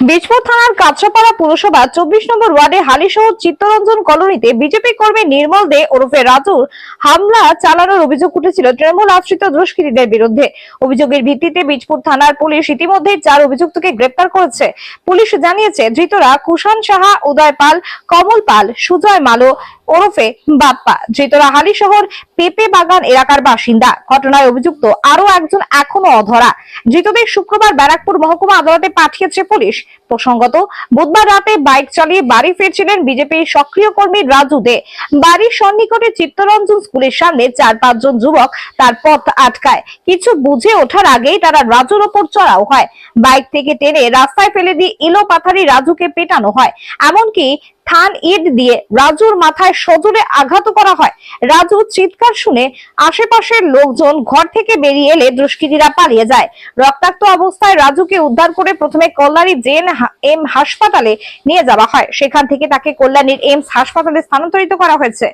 বীজপুর থানার কাঁচরাপাড়া পুরসভা চব্বিশ নম্বর ওয়ার্ডে হালিশহর চিত্তরঞ্জন কলোনিতে বিজেপি কর্মী নির্মল দে ওরফে রাজুর হামলা চালানোর অভিযোগ উঠেছিল। তৃণমূল আশ্রিত দুষ্কৃতীদের বিরুদ্ধে। অভিযোগের ভিত্তিতে বীজপুর থানার পুলিশ ইতিমধ্যে চার অভিযুক্তকে গ্রেপ্তার করেছে। পুলিশ জানিয়েছে, ধৃতরা কুষাণ সাহা, উদয় পাল, কমল পাল, সুজয় মালো, ওরফে বাপ্পা। ধৃতরা হালিশহর পেপে বাগান এলাকার বাসিন্দা। ঘটনায় অভিযুক্ত আরও একজন এখনও অধরা। ধৃতদের শুক্রবার ব্যারাকপুর মহকুমা আদালতে পাঠিয়েছে পুলিশ। প্রসঙ্গত, বুধবার রাতে বাইক চালিয়ে বাড়ি ফিরছিলেন বিজেপির সক্রিয় কর্মী রাজু দে। বাড়ির সন্নিকটে চিত্তরঞ্জন স্কুলের সামনে চার পাঁচজন যুবক তার পথ আটকায়। কিছু বুঝে ওঠার আগেই তারা রাজুর ওপর চড়াও হয়। বাইক থেকে টেনে রাস্তায় ফেলে দিয়ে ইলো পাথারি রাজুকে পেটানো হয়। এমনকি থান ইট দিয়ে রাজুর মাথায় সজোরে আঘাত করা হয়। রাজু চিৎকার শুনে আশেপাশের লোকজন ঘর থেকে বেরিয়ে এলে দুষ্কৃতীরা পালিয়ে যায়। রক্তাক্ত অবস্থায় রাজুকে উদ্ধার করে প্রথমে কল্যাণী জেন এম হাসপাতালে নিয়ে যাওয়া হয়। সেখান থেকে তাকে কল্যাণীর এমস হাসপাতালে স্থানান্তরিত করা হয়েছে।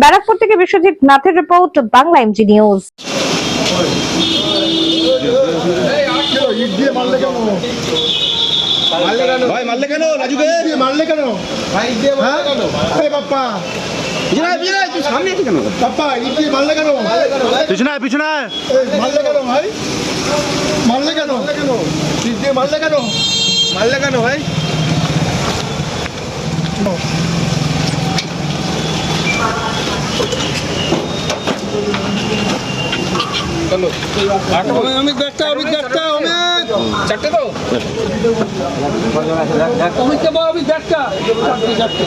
ব্যারাকপুর থেকে বিশ্বজিৎ নাথের রিপোর্ট, বাংলা এমজি নিউজ মারলে কেন মারলে কেন ভাই মারলে কেন রাজুকে। মারলে কেন ভাই দিয়ে হ্যাঁ? বাপ্পা। বাপ্পা মারলে কেন পিছনে আয়, পিছনে আয়। এই, মারলে কেন ভাই। মারলে কেন ইট দিয়ে মারলে কেন মারলে কেন ভাই ব্যাগটা অমিত ব্যাগটা অমিত চারটে তো? অমিত ব্যাগটা চারটে।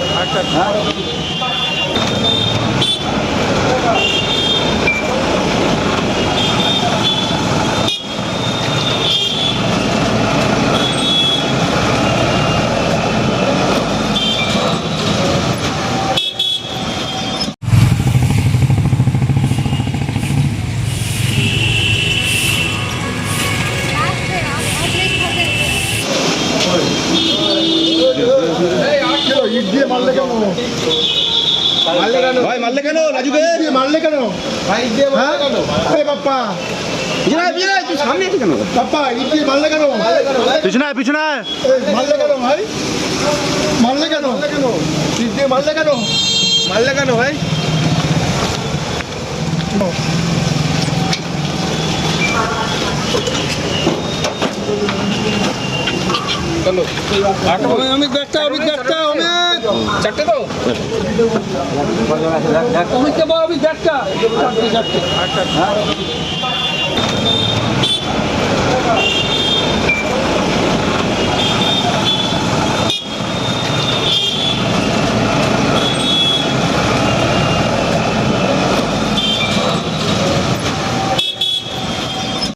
দিয়ে মারলে কেন? মারলে কেন? ভাই মারলে কেন রাজুকে? মারলে কেন? ভাই দিয়ে হ্যাঁ? বাপ্পা। বিজয় সামনে কেন? বাপ্পা ইট মারলে কেন? পিছনে পিছনে আয়। এই, মারলে কেন ভাই? মারলে কেন? ইট দিয়ে মারলে কেন? মারলে কেন ভাই? অমিত ব্যাগটা অমিত ব্যাগটা অমিত চারটে তো অমিতকে বল অমিত চারটে চারটে